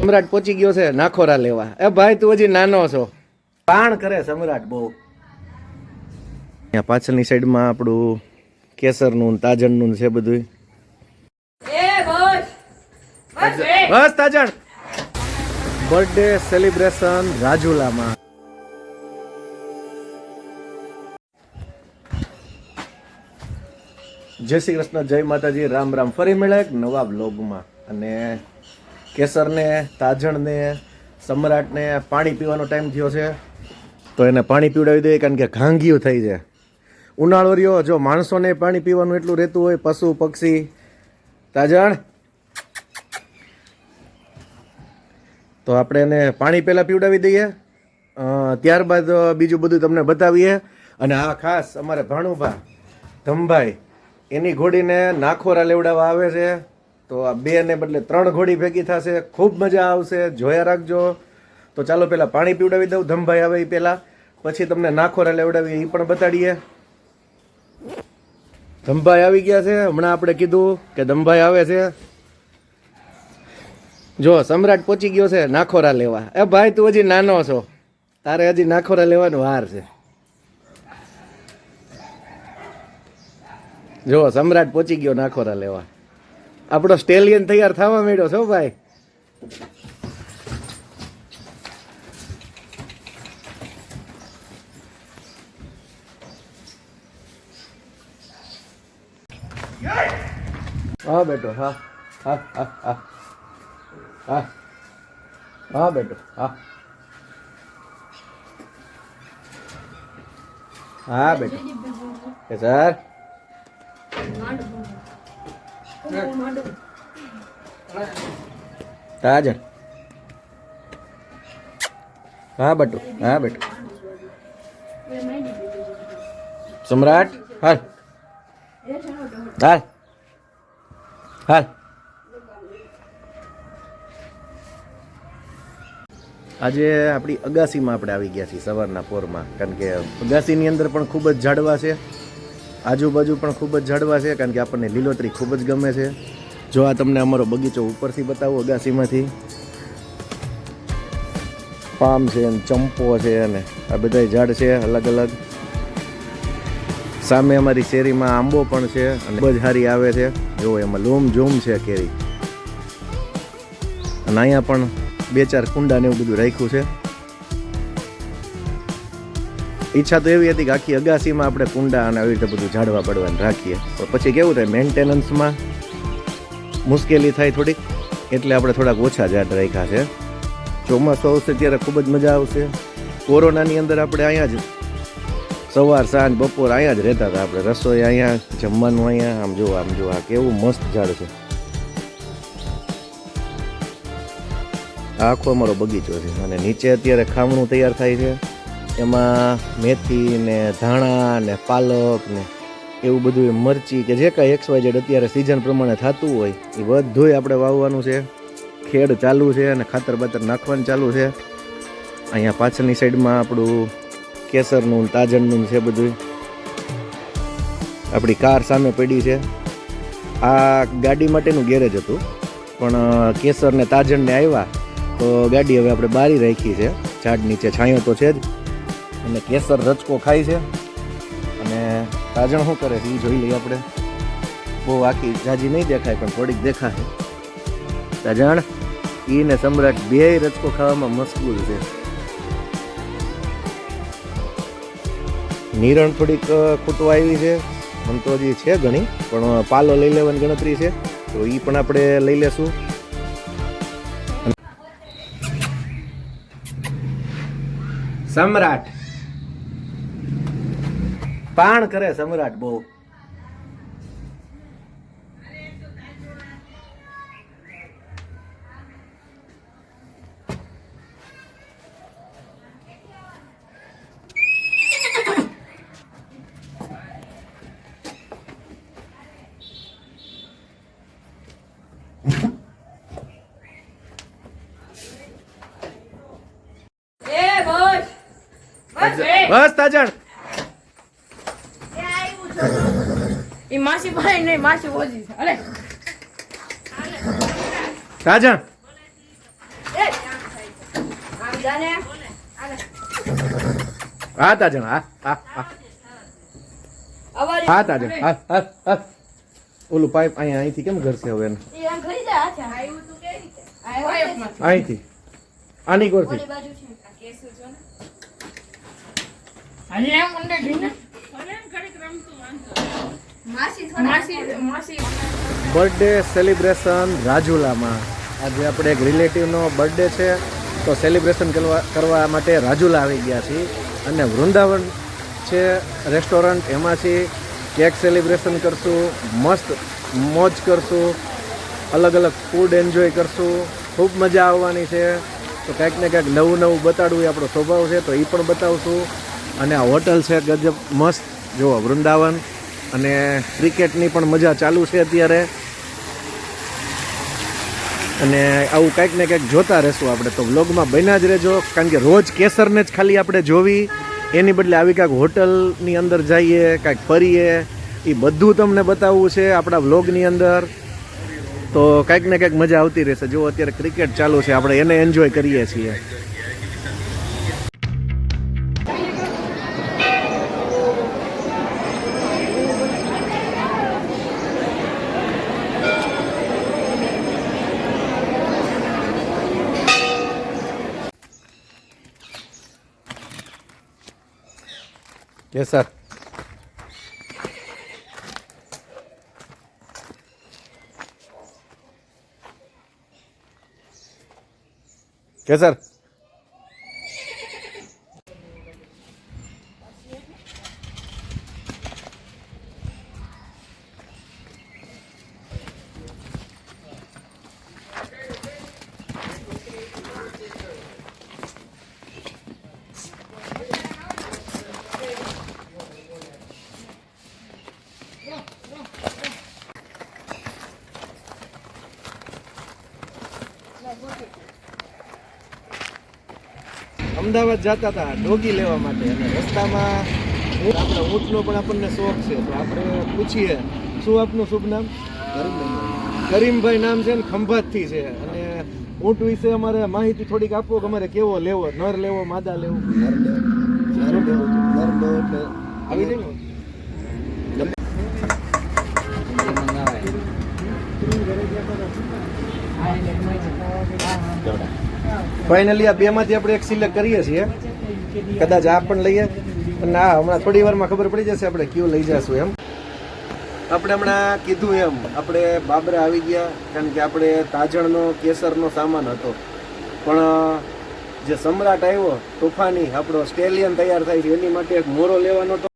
સમ્રાટ પહોંચી ગયો છે નાખોરા લેવા. એ ભાઈ તું હજી નાનો છો. પાણ કરે સમ્રાટ બહુ. પાછળની સાઈડમાં આપણું કેસરનું તાજણનું ને છે બધું બસ. બસ એ બસ તાજણ. Birthday celebration રાજુલામાં. જય શ્રી કૃષ્ણ, જય માતાજી, રામ રામ. ફરી મળે એક નવા બ્લોગમાં અને કેસરને, તાજણને, સમ્રાટને પાણી પીવાનો ટાઈમ થયો છે, તો એને પાણી પીવડાવી દઈએ, કારણ કે ઘાંગીયું થઈ જાય ઉનાળો રહ્યો, જો માણસોને પાણી પીવાનું એટલું રહેતું હોય, પશુ, પક્ષી, તાજણ. તો આપણે એને પાણી પહેલાં પીવડાવી દઈએ. ત્યારબાદ બીજું બધું તમને બતાવીએ. અને આ ખાસ અમારે ભાણુભા ધમભાઈ એની ઘોડીને નાખોરા લેવડાવવા આવે છે. તો આ બે ને બદલે ત્રણ ઘોડી ભેગી થશે. ખૂબ મજા આવશે. જોયા રાખજો. તો ચાલો પહેલાં પાણી પીવડાવી દઉં. ધમભાઈ આવે એ પહેલાં પછી તમને નાખોરા લેવડાવીએ. એ પણ બતાડીએ. ધમભાઈ આવી ગયા છે. હમણાં આપણે કીધું કે ધમભાઈ આવે છે. જો, સમ્રાટ પહોંચી ગયો છે નાખોરા લેવા. એ ભાઈ, તું હજી નાનો છો. તારે હજી નાખોરા લેવાનો વાર છે. જો, સમ્રાટ પહોંચી ગયો નાખોરા લેવા. આપણો સ્ટેલિયન તૈયાર થવા માંડ્યો છો ભાઈ. હા, બેટો, હા હા હા હા. હા હા, બેટો, હા. હા, બેટો. સર. તાજણ હા, બટુ. હા, બટુ. સમ્રાટ, હાલ. હાલ. હાલ. આજે આપણી અગાસીમાં આપણે આવી ગયા છીએ સવારના પોરમાં. કારણ કે અગાસીની અંદર પણ ખૂબ જ ઝાડવા છે. આજુબાજુ પણ ખૂબ જ ઝાડવા છે, કારણ કે આપણને લીલોતરી ખૂબ જ ગમે છે. જો આ તમને અમારો બગીચો ઉપરથી બતાવું, અગાસીમાંથી. પામ છે ને ચંપો છે અને આ બધા ઝાડ છે અલગ અલગ. સામે અમારી શેરીમાં આંબો પણ છે અને ખૂબ જ હારી આવે છે. જો એમાં લૂમ ઝૂમ છે કેરી. અને અહીંયા પણ બે ચાર કુંડા ને એવું બધું રાખ્યું છે. ઈચ્છા તો એવી હતી કે આખી અગાસીમાં આપણે કુંડા અને આવી રીતે બધું ઝાડવા પડવાનું રાખીએ. પણ પછી કેવું થાય મેન્ટેનન્સમાં મુશ્કેલી થાય થોડીક, એટલે આપણે થોડાક ઓછા ઝાડ રાખ્યા છે. ચોમાસું આવશે ત્યારે ખૂબ જ મજા આવશે. કોરોનાની અંદર આપણે અહીંયા જ સવાર, સાંજ, બપોર અહીંયા જ રહેતા હતા. આપણે રસોઈ અહીંયા, જમવાનું અહીંયા, આમ જો આમ જો આ કેવું મસ્ત ઝાડ છે. આખો અમારો બગીચો છે. અને નીચે અત્યારે ખામણું તૈયાર થાય છે. એમાં મેથી ને ધાણા ને પાલક ને એવું બધું મરચી કે જે કાંઈ એક્સ વાય જેડ અત્યારે સિઝન પ્રમાણે થતું હોય, એ બધુંય આપણે વાવવાનું છે. ખેડ ચાલુ છે અને ખાતર બાતર નાખવાનું ચાલુ છે. અહીંયા પાછળની સાઈડમાં આપણું કેસરનું, તાજણનું છે બધું આપણી કાર સામે પડી છે. આ ગાડી માટેનું ગેરેજ હતું, પણ કેસર ને તાજણને આવ્યા, તો ગાડી હવે આપણે બારી રાખી છે. ઝાડ નીચે છાંયો તો છે જ. અને કેસર રચકો ખાય છે. અને તાજણ શું કરે છે? એ જોઈ લઈએ આપણે. બહુ આખી જાજી નહીં દેખાય, પણ થોડીક દેખાય. તાજણ ઈ ને સમ્રાટ બે રચકો ખાવામાં મશગુલ છે. નિરણ થોડીક ખૂટવા આવી છે. આમ તો હજી છે ઘણી, પણ પાલો લઈ લેવાની ગણતરી છે. તો એ પણ આપણે લઈ લેશું. સમ્રાટ પાણ કરે સમ્રાટ બહુ. બસ બસ એ માસી ભાઈ નહીં માસી ઓજી અરે તાજણ એ આમ જાને. આને હા તાજણ હા હા હા. હા તાજણ હા હા હા. ઓલું પાઇપ અહીંયા અહીંથી કેમ ઘરશે હવે અહીંથી. આની કોરથી? ઓલી બાજુ છે. આ કેસુ જો બર્થડે સેલિબ્રેશન રાજુલામાં. આજે આપણે એક રિલેટિવનો બર્થડે છે તો સેલિબ્રેશન કરવા કરવા માટે રાજુલા આવી ગયા છીએ. અને વૃંદાવન છે રેસ્ટોરન્ટ એમાંથી કેક સેલિબ્રેશન કરશું મસ્ત મોજ કરશું અલગ અલગ ફૂડ એન્જોય કરશું ખૂબ મજા આવવાની છે. તો કંઈક ને કંઈક નવું નવું બતાડવું એ આપણો સ્વભાવ છે તો એ પણ બતાવશું. અને આ હોટલ છે ગજબ મસ્ત. જુઓ વૃંદાવન અને ક્રિકેટની પણ મજા ચાલુ છે અત્યારે. અને આવું કંઈક ને કંઈક જોતા રહેશું આપણે તો વ્લોગમાં બન્યા જ રહેજો, કારણ કે રોજ કેસરને જ ખાલી આપણે જોવી. એની બદલે આવી કાંઈક હોટલની અંદર જઈએ, કાંઈક ફરીએ, એ બધું તમને બતાવવું છે આપણા વ્લોગની અંદર. તો કંઈક ને કંઈક મજા આવતી રહેશે. જો અત્યારે ક્રિકેટ ચાલુ છે, આપણે એને એન્જોય કરીએ છીએ. કેસર કેસર અમદાવાદ જતા હતા ડોગી લેવા માટે અને રસ્તામાં આપણે ઊંટનો પણ આપણને શોખ છે. તો આપણે પૂછીએ શું આપનું શુભ નામ? કરીમભાઈ. નામ છે ને ખંભાતથી છે. અને ઊંટ વિશે અમારે માહિતી થોડીક આપો કે અમારે કેવો લેવો? નર લેવો માદા લેવો? આવી જાય ને ફાઇનલી આ બેમાંથી આપણે એક સિલેક્ટ કરીએ છીએ. કદાચ આ પણ લઈએ. અને આ હમણાં થોડી વારમાં ખબર પડી જશે આપણે કયું લઈ જશું એમ. આપણે હમણાં કીધું એમ, આપણે બાબરા આવી ગયા, કારણ કે આપણે તાજણનો, કેસરનો સામાન હતો. પણ, જે સમ્રાટ આવ્યો, તોફાની, આપણો સ્ટેલિયન તૈયાર થાય છે, એની માટે એક મોરો લેવાનો હતો